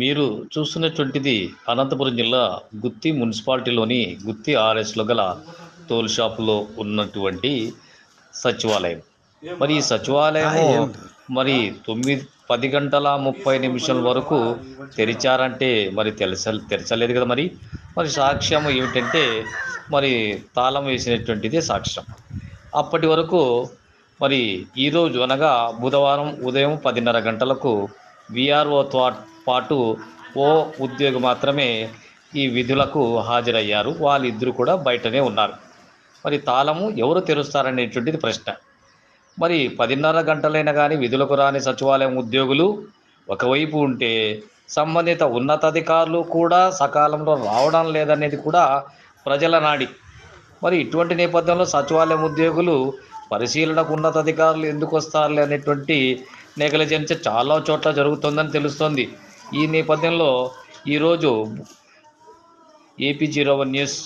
మీరు చూస్తున్నటువంటిది అనంతపురం జిల్లా గుత్తి మున్సిపాలిటీలోని గుత్తి ఆర్ఎస్లో గల తోలు షాపులో ఉన్నటువంటి సచివాలయం. మరి ఈ సచివాలయము మరి తొమ్మిది పది గంటల ముప్పై నిమిషాల వరకు తెరిచారంటే మరి తెరచ తెరచలేదు కదా మరి? మరి సాక్ష్యం ఏమిటంటే మరి తాళం వేసినటువంటిదే సాక్ష్యం. అప్పటి వరకు మరి ఈరోజు అనగా బుధవారం ఉదయం పదిన్నర గంటలకు విఆర్ఓతో పాటు ఓ ఉద్యోగి మాత్రమే ఈ విధులకు హాజరయ్యారు. వాళ్ళిద్దరూ కూడా బయటనే ఉన్నారు. మరి తాళము ఎవరు తెరుస్తారనేటువంటిది ప్రశ్న. మరి పదిన్నర గంటలైనా కానీ విధులకు రాని సచివాలయం ఉద్యోగులు ఒకవైపు ఉంటే సంబంధిత ఉన్నతాధికారులు కూడా సకాలంలో రావడం లేదనేది కూడా ప్రజల నాడి. మరి ఇటువంటి నేపథ్యంలో సచివాలయం ఉద్యోగులు పరిశీలనకు ఉన్నతాధికారులు ఎందుకు వస్తారులే అనేటువంటి నెగ్లిజెన్స్ చాలా చోట్ల జరుగుతుందని తెలుస్తోంది. ఈ నేపథ్యంలో ఈరోజు ఏపీ జీరో వన్ న్యూస్